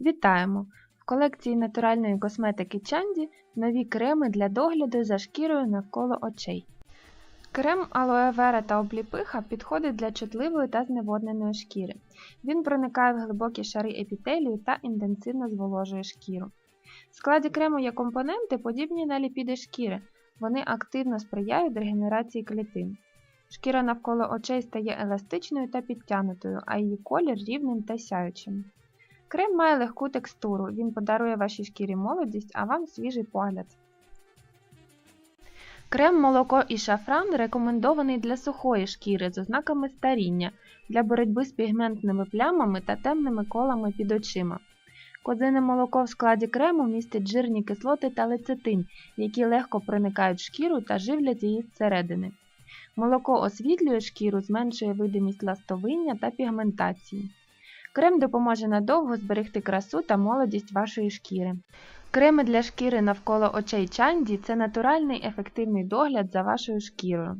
Вітаємо! В колекції натуральної косметики Чанді нові креми для догляду за шкірою навколо очей. Крем алоe вера та обліпиха підходить для чутливої та зневодненої шкіри. Він проникає в глибокі шари епітелію та інтенсивно зволожує шкіру. В складі крему є компоненти, подібні на ліпіди шкіри. Вони активно сприяють регенерації клітин. Шкіра навколо очей стає еластичною та підтянутою, а її колір рівним та сяючим. Крем має легку текстуру, він подарує вашій шкірі молодість, а вам свіжий погляд. Крем молоко і шафран рекомендований для сухої шкіри з ознаками старіння для боротьби з пігментними плямами та темними колами під очима. Козине молоко в складі крему містить жирні кислоти та лецитин, які легко проникають в шкіру та живлять її зсередини. Молоко освітлює шкіру, зменшує видимість ластовиння та пігментації. Крем допоможе надовго зберегти красу та молодість вашої шкіри. Креми для шкіри навколо очей Чанді це натуральний ефективний догляд за вашою шкірою.